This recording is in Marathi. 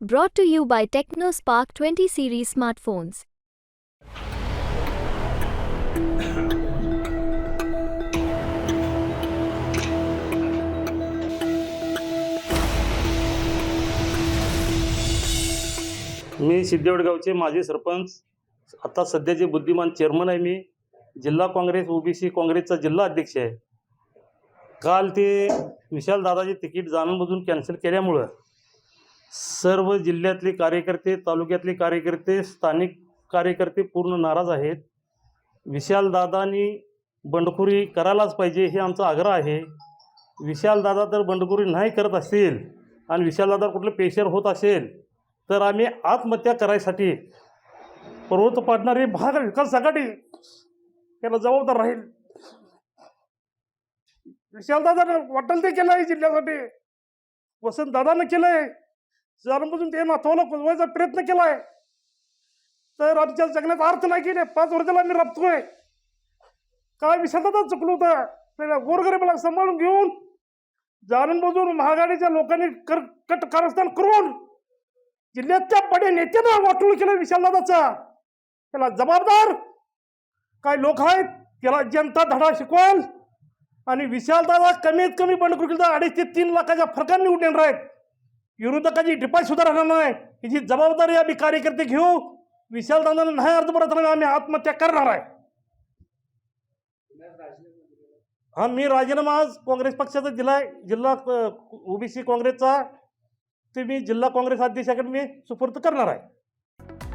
Brought to you by TechnoSpark 20 series smartphones. मी सिद्धेवडगावचे माजी सरपंच आता सध्याचे बुद्धिमान चेअरमन आहे मी जिल्हा काँग्रेस ओबीसी काँग्रेसचा जिल्हा अध्यक्ष आहे काल ते विशाल दादाचे तिकीट जाणूनबुजून कॅन्सल केल्यामुळं सर्व जिल्ह्यातले कार्यकर्ते तालुक्यातले कार्यकर्ते स्थानिक कार्यकर्ते पूर्ण नाराज आहेत. विशाल दादानी बंडखोरी करायलाच पाहिजे हे आमचा आग्रह आहे. विशाल दादा तर बंडखोरी नाही करत असतील आणि विशाल दादा कुठलं पेशर होत असेल तर आम्ही आत्महत्या करायसाठी पर्वत पाडणारी भाग विकास आघाडी याला जबाबदार राहील. विशालदादानं वाटल ते केलं आहे जिल्ह्यासाठी. वसंतदादानं केलं आहे जाणून ते नातवाला कुजवायचा प्रयत्न केलाय. तर आमच्या जगण्यात अर्थ नाही केले पाच वर्षाला मी राबतोय काय विशालदादा चुकलो होतं. त्याला गोरगरीबाला सांभाळून घेऊन जाणून बुजून महागाडीच्या लोकांनी कर कट कारस्थान करून जिल्ह्याच्या बडे नेत्यानं वाटूळ केलं विशालदादाचा. त्याला जबाबदार काय लोक आहेत. त्याला जनता धडा शिकवाल. आणि विशालदादा कमीत कमी बंडखोर तर अडीच ते तीन लाखाच्या फरकाने निवडून येणार आहेत विरोधकाची डिपाय सुद्धा राहणार नाही. याची जबाबदारी आम्ही कार्यकर्ते घेऊ. विशाल विशालदादानं नाही अर्ज परत आम्ही आत्महत्या करणार आहे. हा मी राजीनामा आज काँग्रेस पक्षाचा दिलाय. जिल्हा ओबीसी काँग्रेसचा. ते मी जिल्हा काँग्रेस अध्यक्षाकडे मी सुपूर्द करणार आहे.